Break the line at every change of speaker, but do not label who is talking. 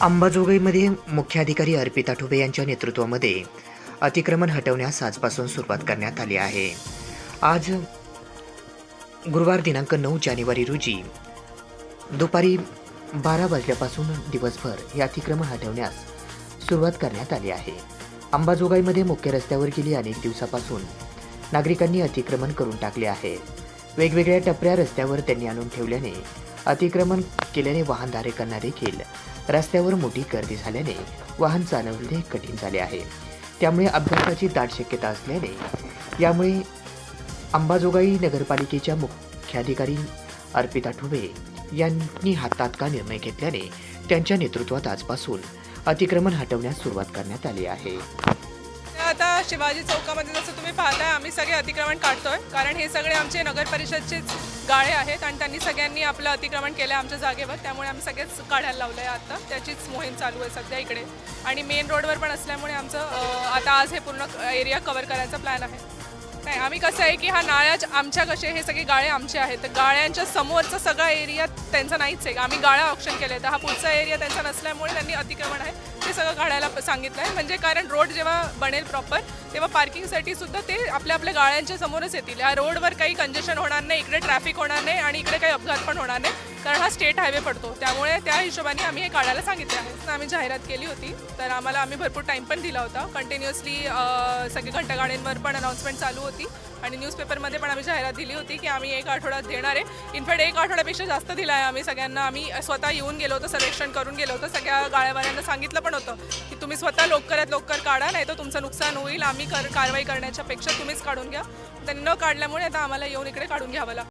अंबाजोगाईमध्ये मुख्याधिकारी अर्पिता ठुबे यांच्या नेतृत्वामध्ये अतिक्रमण हटवण्यास आजपासून सुरुवात करण्यात आली आहे. आज गुरुवार दिनांक नऊ जानेवारी रोजी दुपारी बारा वाजल्यापासून दिवसभर हे अतिक्रमण हटवण्यास सुरुवात करण्यात आली आहे. अंबाजोगाईमध्ये मुख्य रस्त्यावर गेली अनेक दिवसापासून नागरिकांनी अतिक्रमण करून टाकले आहे. वेगवेगळ्या टपऱ्या रस्त्यावर त्यांनी आणून ठेवल्याने अतिक्रमण केल्याने वाहनधारकांना देखील रस्त्यावर मोठी गर्दी झाल्याने वाहन चालवणे कठीण झाले आहे. त्यामुळे अपघाताची दाट शक्यता असल्याने यामुळे अंबाजोगाई नगरपालिकेच्या मुख्याधिकारी अर्पिता ठुबे यांनी हा तात्काळ निर्णय घेतल्याने त्यांच्या नेतृत्वात आजपासून अतिक्रमण हटवण्यास सुरुवात करण्यात आली आहे.
आता शिवाजी चौकामध्ये जसं तुम्ही पाहताय आम्ही सगळे अतिक्रमण काढतोय. कारण हे सगळे आमचे नगर परिषदचेच गाळे आहेत आणि त्यांनी सगळ्यांनी आपलं अतिक्रमण केलं आहे आमच्या जागेवर. त्यामुळे आम्ही सगळेच काढायला लावलं आहे आता. त्याचीच मोहीम चालू आहे सध्या इकडे. आणि मेन रोडवर पण असल्यामुळे आमचं आता आज हे पूर्ण एरिया कवर करायचा प्लॅन आहे. नाही आम्ही कसं आहे की हा नाळ्या आमच्या कसे हे सगळे गाळे आमचे आहेत. तर गाळ्यांच्या समोरचा सगळा एरिया त्यांचा नाहीच आहे. आम्ही गाळ्या ऑप्शन केले तर हा पुढचा एरिया त्यांचा नसल्यामुळे त्यांनी अतिक्रमण आहे. ते सगळं काढायला सांगितलं आहे. म्हणजे कारण रोड जेव्हा बनेल प्रॉपर तेव्हा पार्किंगसाठी सुद्धा ते आपल्या आपल्या गाळ्यांच्या समोरच येतील. या रोडवर काही कंजेशन होणार नाही इकडे ट्रॅफिक होणार नाही आणि इकडे काही अपघात पण होणार नाही. कारण हा स्टेट हायवे पडतो. त्यामुळे त्या हिशोबाने आम्ही हे काढायला सांगितले आहे. आम्ही जाहिरात केली होती. तर आम्हाला आम्ही भरपूर टाईम पण दिला होता. कंटिन्युअसली सगळे घंटागाड्यांवर पण अनाऊन्समेंट चालू होती. आणि न्यूजपेपरमध्ये पण आम्ही जाहिरात दिली होती की आम्ही एक आठवड्यात देणार आहे. इनफॅक्ट एक आठवड्यापेक्षा जास्त दिला आहे आम्ही सगळ्यांना. आम्ही स्वतः येऊन गेलो होतो सर्वेक्षण करून गेलो होतो. सगळ्या गाळ्यावाल्यांना सांगितलं पण होतं की तुम्ही स्वतः लवकरात लवकर काढा नाही तर तुमचं नुकसान होईल. आम्ही कर कारवाई करण्याच्या पेक्षा तुम्हीच काढून घ्या. त्यांनी न काढल्यामुळे आता आम्हाला येऊन इकडे काढून घ्यावं लागतं.